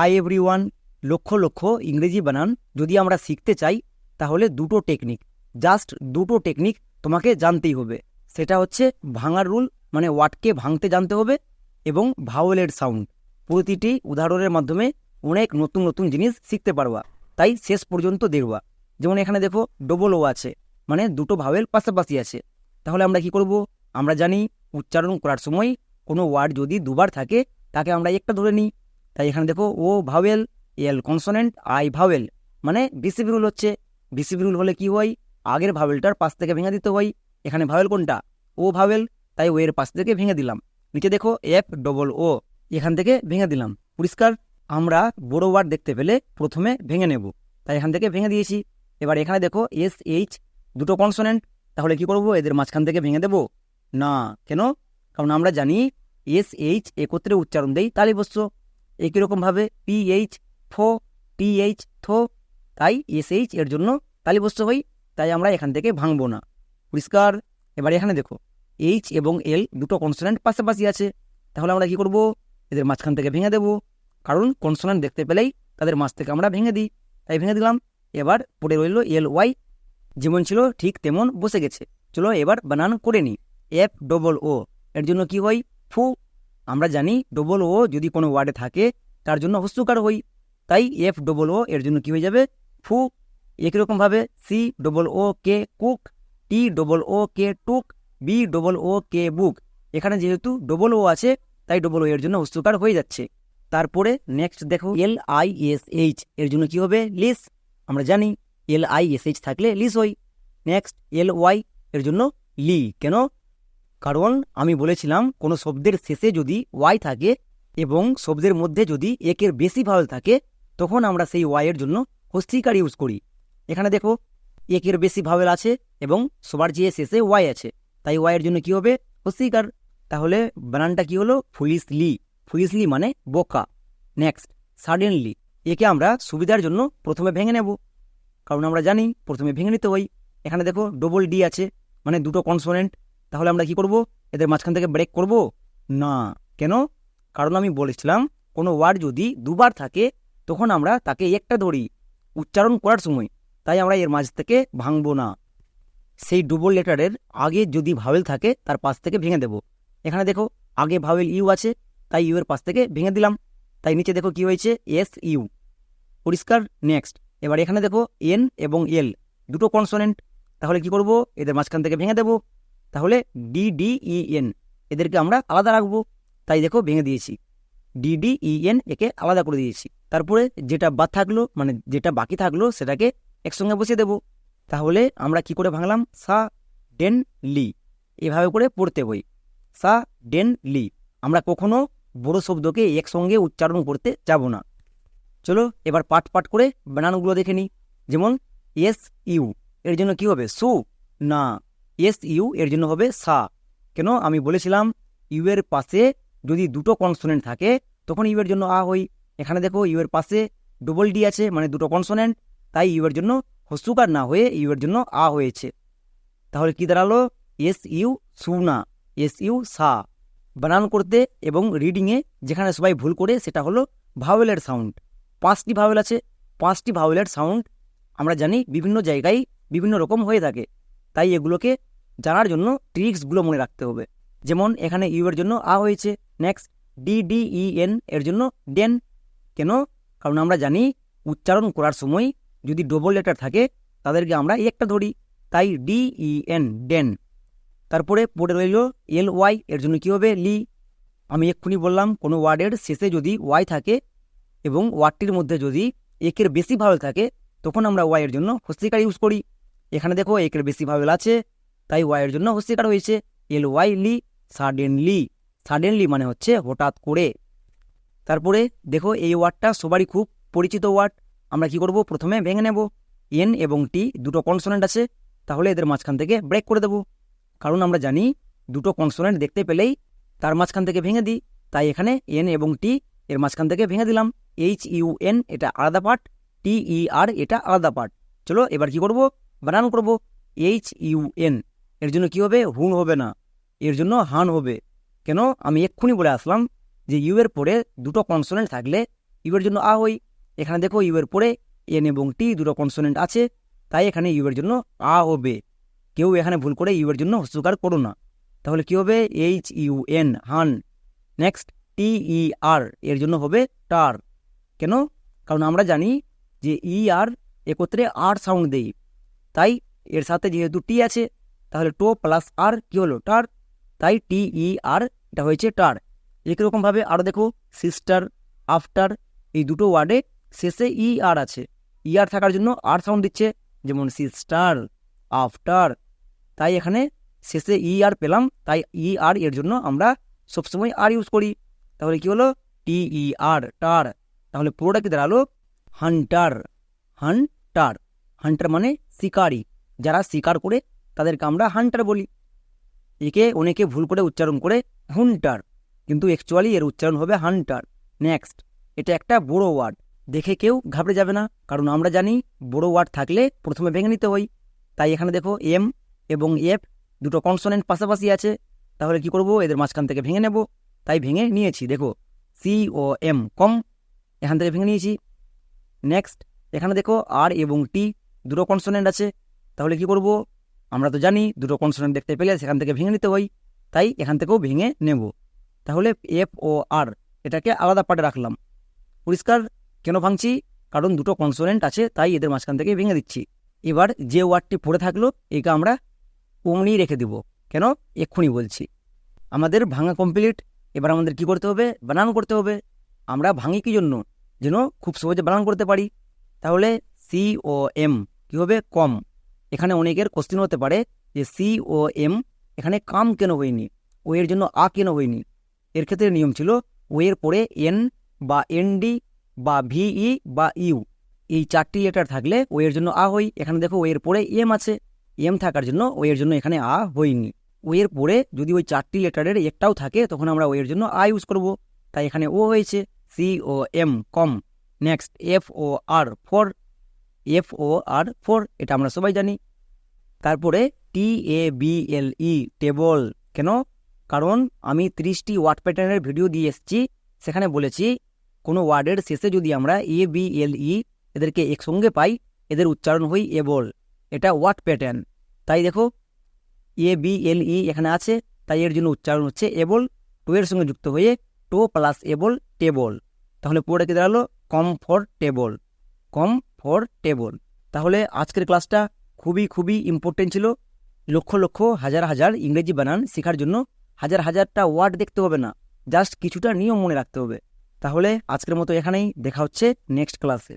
Hi everyone lakh lakh ইংরেজি বানান। যদি আমরা শিখতে চাই, তাহলে দুটো টেকনিক জাস্ট দুটো টেকনিক তোমাকে জানতেই হবে। সেটা হচ্ছে ভাঙার রুল মানে ওয়ার্ডকে ভাঙতে জানতে হবে, এবং ভাওয়েলের সাউন্ড প্রতিটি উদাহরণের মাধ্যমে অনেক নতুন নতুন জিনিস শিখতে পারবা। তাই শেষ পর্যন্ত দেখবা। যেমন এখানে দেখো ডবল ও আছে। মানে দুটো ভাওয়েল পাশাপাশি আছে। তাহলে আমরা কি করব? আমরা জানি, উচ্চারণ করার সময় কোনো ওয়ার্ড যদি দুবার থাকে, তাকে আমরা একটা ধরে নিই। তাই এখানে দেখো O vowel L consonant I vowel মানে বিসিবি রুল হচ্ছে। বিসিবি রুল হলে কি হয়? আগের ভাওয়েলটার পাশ থেকে ভেঙে দিতে হয়। এখানে ভাওয়েল কোনটা? ও ভাওয়েল তাই ও এর পাশ থেকে ভেঙে দিলাম। নিচে দেখো এফ ডবল ও এখান থেকে ভেঙে দিলাম। পরিষ্কার? আমরা বড় ওয়ার্ড দেখতে পেলে প্রথমে ভেঙে নেব। তাই এখান থেকে ভেঙে দিয়েছি। এবার এখানে দেখো এস এইচ দুটো কনসোনেন্ট তাহলে কি করব? এদের মাঝখান থেকে ভেঙে দেব? না। কেন? কারণ আমরা জানি এস এইচ একত্রে উচ্চারণ দেই তালিবস্য একই রকমভাবে পি এইচ ফো টি এইচ থো তাই এস এইচ এর জন্য তালিবস্য হই, তাই আমরা এখান থেকে ভাঙবো না। পরিষ্কার? এবার এখানে দেখো এইচ এবং এল দুটো কনসোনেন্ট পাশাপাশি আছে। তাহলে আমরা কি করব? এদের মাঝখান থেকে ভেঙে দেব। কারণ কনসোনেন্ট দেখতে পেলেই তাদের মাছ থেকে আমরা ভেঙে দিই। তাই ভেঙে দিলাম। এবার পড়ে রইল এল ওয়াই যেমন ছিল ঠিক তেমন বসে গেছে। চলো এবার বানান করে নিই। এফ ডবল ও এর জন্য কি হয়? ফু আমরা জানি ডবল ও যদি কোনো ওয়ার্ডে থাকে, তার জন্য হস্যকার হই। তাই এফ ডবল ও এর জন্য কি হয়ে যাবে? ফু একই রকমভাবে C double O K cook T double O K took B double O K book এখানে যেহেতু ডবল ও আছে, তাই ডবল ও এর জন্য হস্যকার হয়ে যাচ্ছে। তারপরে নেক্সট দেখো এল আই এস এইচ এর জন্য কি হবে? লিস আমরা জানি এল আই এস এইচ থাকলে লিস হই। নেক্সট এল ওয়াই এর জন্য লি। কেন? কারণ আমি বলেছিলাম, কোনো শব্দের শেষে যদি ওয়াই থাকে এবং শব্দের মধ্যে যদি একের বেশি ভাওয়েল থাকে, তখন আমরা সেই ওয়াইয়ের জন্য হস্তিকার ইউজ করি। এখানে দেখো, একের বেশি ভাওয়েল আছে এবং সবার যে শেষে ওয়াই আছে। তাই ওয়াইয়ের জন্য কি হবে? হস্তিকার। তাহলে বানানটা কি হলো? ফুলিসলি ফুলিসলি মানে বোকা। নেক্সট সাডেনলি একে আমরা সুবিধার জন্য প্রথমে ভেঙে নেব। কারণ আমরা জানি, প্রথমে ভেঙে নিতে হয়। এখানে দেখো ডবল ডি আছে মানে দুটো কনসোনেন্ট তাহলে আমরা কি করব? এদের মাঝখান থেকে ব্রেক করব? না। কেন? কারণ আমি বলেছিলাম, কোনো ওয়ার্ড যদি দুবার থাকে, তখন আমরা তাকে একটা ধরি, উচ্চারণ করার সময়। তাই আমরা এর মাঝ থেকে ভাঙব না। সেই ডবল লেটারের আগে যদি ভাওয়েল থাকে, তার পাশ থেকে ভেঙে দেব। এখানে দেখো, আগে ভাওয়েল ইউ আছে, তাই ইউ এর পাশ থেকে ভেঙে দিলাম। তাই নিচে দেখো কি হয়েছে? এস ইউ পরিষ্কার? নেক্সট এবার এখানে দেখো এন এবং এল দুটো কনসোনেন্ট তাহলে কি করব? এদের মাঝখান থেকে ভেঙে দেব। তাহলে ডি ডি ই এন এদেরকে আমরা আলাদা রাখব। তাই দেখো ভেঙে দিয়েছি। ডি ডি ই এন একে আলাদা করে দিয়েছি। তারপরে যেটা বাদ থাকল মানে যেটা বাকি থাকল, সেটাকে একসঙ্গে বসিয়ে দেব। তাহলে আমরা কি করে ভাঙলাম? সা ডেন লি, এভাবে করে পড়তে বই। সা ডেন লি, আমরা কখনো বড় শব্দকে একসঙ্গে উচ্চারণ করতে যাব না। চলো এবার পাট পাট করে বানানগুলো দেখে নিই। যেমন এস ইউ, এর জন্য কি হবে? সু, না। এস ইউ এর জন্য হবে সা কেন? আমি বলেছিলাম ইউ এর পাশে যদি দুটো কনসোনেন্ট থাকে, তখন ইউ এর জন্য আ হই। এখানে দেখো ইউ এর পাশে ডবল ডি আছে মানে দুটো কনসোনেন্ট তাই ইউ এর জন্য হস্যকার না হয়ে ইউ এর জন্য আ হয়েছে। তাহলে কি দাঁড়াল? এস ইউ সু না এস ইউ সা বানান করতে এবং রিডিংয়ে যেখানে সবাই ভুল করে, সেটা হলো ভাওয়েলের সাউন্ড পাঁচটি ভাওয়েল আছে, পাঁচটি ভাওয়েলের সাউন্ড আমরা জানি বিভিন্ন জায়গায় বিভিন্ন রকম হয়ে থাকে। তাই এগুলোকে জানার জন্য ট্রিক্সগুলো মনে রাখতে হবে। যেমন, এখানে ইউ এর জন্য আ হয়েছে next D D E N এর জন্য ডেন কেন? কারণ আমরা জানি উচ্চারণ করার সময় যদি ডবল লেটার থাকে, তাদেরকে আমরা একটা ধরি, তাই ডি ই এন ডেন তারপরে পড়ে রইল এল ওয়াই এর জন্য কী হবে? লি আমি এক্ষুনি বললাম, কোনো ওয়ার্ডের শেষে যদি ওয়াই থাকে এবং ওয়ার্ডটির মধ্যে যদি একের বেশি ভাওয়েল থাকে, তখন আমরা ওয়াই এর জন্য হস্তিকার ইউজ করি। এখানে দেখো একের বেশি ভাওয়েল আছে। তাই ওয়াই এর জন্য হস্তিকার হয়েছে। L Y ly suddenly suddenly মানে হচ্ছে হঠাৎ করে। তারপরে দেখো এই ওয়ার্ডটা সবারই খুব পরিচিত ওয়ার্ড আমরা কি করব? প্রথমে ভেঙে নেব। এন এবং টি দুটো কনসোনেন্ট আছে। তাহলে এদের মাঝখান থেকে ব্রেক করে দেব। কারণ আমরা জানি দুটো কনসোনেন্ট দেখতে পেলেই তার মাঝখান থেকে ভেঙে দিই। তাই এখানে এন এবং টি এর মাঝখান থেকে ভেঙে দিলাম। এইচ ইউ এন এটা আলাদা পার্ট টি ই আর এটা আলাদা পার্ট চলো এবার কি করব? বানান করব। এইচ ইউ এন এর জন্য কি হবে? হুন হবে না। এর জন্য হান হবে। কেন? আমি এক্ষুনি বলে আসলাম যে ইউ এর পরে দুটো কনসোনেন্ট থাকলে ইউ এর জন্য আ হই এখানে দেখো ইউ এর পরে এন এবং টি দুটো কনসোনেন্ট আছে, তাই এখানে ইউ এর জন্য আ হবে। কেউ এখানে ভুল করে ইউ এর জন্য হস্যকার করো না। তাহলে কি হবে? H U N, hun. Next, T E R, এর জন্য হবে টার। কেন? কারণ আমরা জানি যে ই আর একত্রে আর সাউন্ড দেই তাই এর সাথে যেহেতু টি আছে তাহলে টো প্লাস আর কি হলো? টার। তাই টি, ই, আর, এটা হয়েছে টার। একই রকমভাবে আরও দেখো সিস্টার আফটার এই দুটো ওয়ার্ডে শেষে ই, আর আছে। ই, আর থাকার জন্য আর সাউন্ড দিচ্ছে, যেমন সিস্টার আফটার তাই এখানে শেষে ই, আর পেলাম, তাই ই, আর এর জন্য আমরা সবসময় আর ইউজ করি। তাহলে কি হলো? টি, ই, আর, টার। তাহলে পুরোটা কি দাঁড়াল? হান্টার হান্টার হান্টার মানে শিকারি। যারা শিকার করে তাদেরকে আমরা হান্টার বলি। একে অনেকে ভুল করে উচ্চারণ করে হুন্টার কিন্তু অ্যাকচুয়ালি এর উচ্চারণ হবে হান্টার নেক্সট এটা একটা বড় ওয়ার্ড দেখে কেউ ঘাবড়ে যাবে না, কারণ আমরা জানি বড় ওয়ার্ড থাকলে প্রথমে ভেঙে নিতে হয়। তাই এখানে দেখো এম এবং এফ দুটো কনসোনেন্ট পাশাপাশি আছে। তাহলে কি করব? এদের মাঝখান থেকে ভেঙে নেব। তাই ভেঙে নিয়েছি, দেখো। C O M com. এখান থেকে ভেঙে নিয়েছি। নেক্সট এখানে দেখো আর এবং টি দুটো কনসোনেন্ট আছে। তাহলে কি করব? আমরা তো জানি দুটো কনসোনেন্ট দেখতে পেলে সেখান থেকে ভেঙে নিতে হয়, তাই এখান থেকেও ভেঙে নেব। তাহলে এফ ও আর এটাকে আলাদা পার্টে রাখলাম। পরিষ্কার? কেন ভাঙছি? কারণ দুটো কনসোনেন্ট আছে, তাই এদের মাঝখান থেকে ভেঙে দিচ্ছি। এবার যে ওয়ার্ডটি পড়ে থাকল, একে আমরা অমনি রেখে দিব। কেন? এক্ষুনি বলছি। আমাদের ভাঙা কমপ্লিট এবার আমাদের কি করতে হবে? বানান করতে হবে। আমরা ভাঙি কি জন্য? যেন খুব সহজে বানান করতে পারি। তাহলে সি ও এম কী হবে? কম। এখানে অনেকের কোশ্চিন হতে পারে যে সি ও এম এখানে কাম কেন হয়নি? ও এর জন্য আ কেন হয়নি? এর ক্ষেত্রে নিয়ম ছিল ও এর পরে এন বা এনডি বা ভিই বা ইউ। এই চারটি লেটার থাকলে ও এর জন্য আ হই এখানে দেখো ও এর পরে এম আছে। এম থাকার জন্য ও এর জন্য এখানে আ হয়নি। ও এর পরে যদি ওই চারটি লেটারের একটাও থাকে, তখন আমরা ও এর জন্য আ ইউজ করব। তাই এখানে ও হয়েছে C O M, com. Next F O R four F O R four এটা আমরা সবাই জানি। তারপরে টি A B L E table কেন? কারণ আমি ত্রিশটি ওয়ার্ড প্যাটার্নের ভিডিও দিয়ে এসেছি। সেখানে বলেছি, কোনো ওয়ার্ডের শেষে যদি আমরা এ বি এল ই এদেরকে একসঙ্গে পাই, এদের উচ্চারণ হই এবল। এটা ওয়ার্ড প্যাটার্ন তাই দেখো এ বি এল ই এখানে আছে, তাই এর জন্য উচ্চারণ হচ্ছে এবল। টু এর সঙ্গে যুক্ত হয়ে টো প্লাস এবল টেবল তাহলে পুরোটা কি দাঁড়াল? টেবল কম ফর টেবল তাহলে আজকের ক্লাসটা খুবই খুবই ইম্পর্টেন্ট ছিল। লক্ষ লক্ষ, হাজার হাজার ইংরেজি বানান শেখার জন্য হাজার হাজারটা ওয়ার্ড দেখতে হবে না জাস্ট কিছুটা নিয়ম মনে রাখতে হবে। তাহলে আজকের মতো এখানেই, দেখা হচ্ছে নেক্সট ক্লাসে